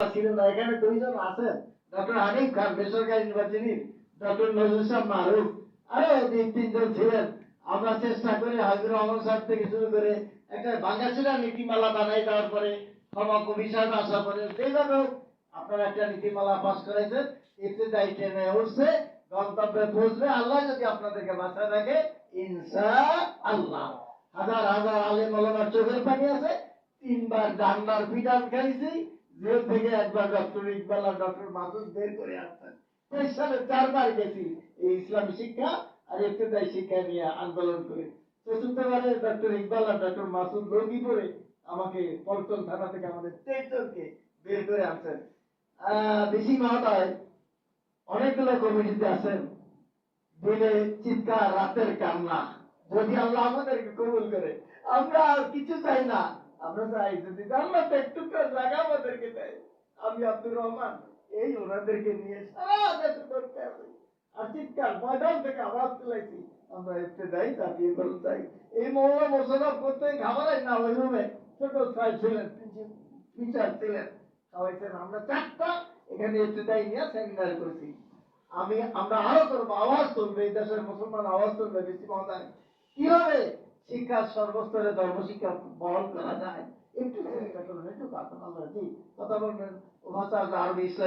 ছিল না এখানে দুইজন আছেন ডক্টর হানিফ খান বেসরকারি ইউনিভার্সিটির ডক্টর নজরুল ইসলাম মারুফ আরও দুই তিনজন ছিলেন আমরা চেষ্টা করে হাজির রহমান সাহেব থেকে শুরু করে একটা বাংলাদেশের নীতিমালা বানাই দেওয়ার পরে ক্ষমা কমিশন আসার পরে হোক আপনারা একটা নীতিমালা পাস করাইছেন এতে দায়ী ট্রেনে উঠছে গন্তব্যে পৌঁছবে আল্লাহ যদি আপনাদেরকে বাঁচায় রাখে ইনশা আল্লাহ হাজার হাজার আলেম ওলামার চোখের পানি আছে, তিনবার ডান্ডার পিটান খাইছি জেল থেকে একবার ডক্টর ইকবাল আর ডক্টর মাসুদ বের করে আসতেন তেইশ সালে চারবার গেছি এই ইসলামী শিক্ষা আর শিক্ষা নিয়ে আন্দোলন করে। চতুর্থবারে ডক্টর ইকবাল আর ডক্টর মাসুদ করে আমাকে পল্টন থানা থেকে আমাদের তেইশ জনকে বের করে আনছেন। বেশি মহোদয়, অনেকগুলো কমিটিতে আছেন। দিনে চিৎকার, রাতের কান্না। যদি আল্লাহ আমাদেরকে কবুল করে, আমরা কিছু চাই না। আমরা চাই যদি জান্নাত একটু জায়গা আমাদেরকে দেয়। আমি আব্দুর রহমান, এই ওনাদেরকে নিয়ে সারা দেশে করতে হবে আর চিৎকার, ময়দান থেকে আওয়াজ তুলাইছি। আমরা একটু দেয় চাপিয়ে বলতে চাই এই মহল্লা মোশারফ করতে খাবারের না ওই রুমে ছোট ভাই ছিলেন টিচার ছিলেন। খাওয়াইছেন, আমরা চারটা এখানে একটু দেয় নিয়ে সেমিনার করেছি। আমি আমরা আরও করব আওয়াজ তুলবে, এই দেশের মুসলমান আওয়াজ তুলবে, বেশি মহোদয় কীভাবে শিক্ষা সর্বস্তরে ধর্ম শিক্ষা বহন করা যায়। একটু চিন্তা করুন, একটু কথা বলবেন কথা বলবেন। ভাষা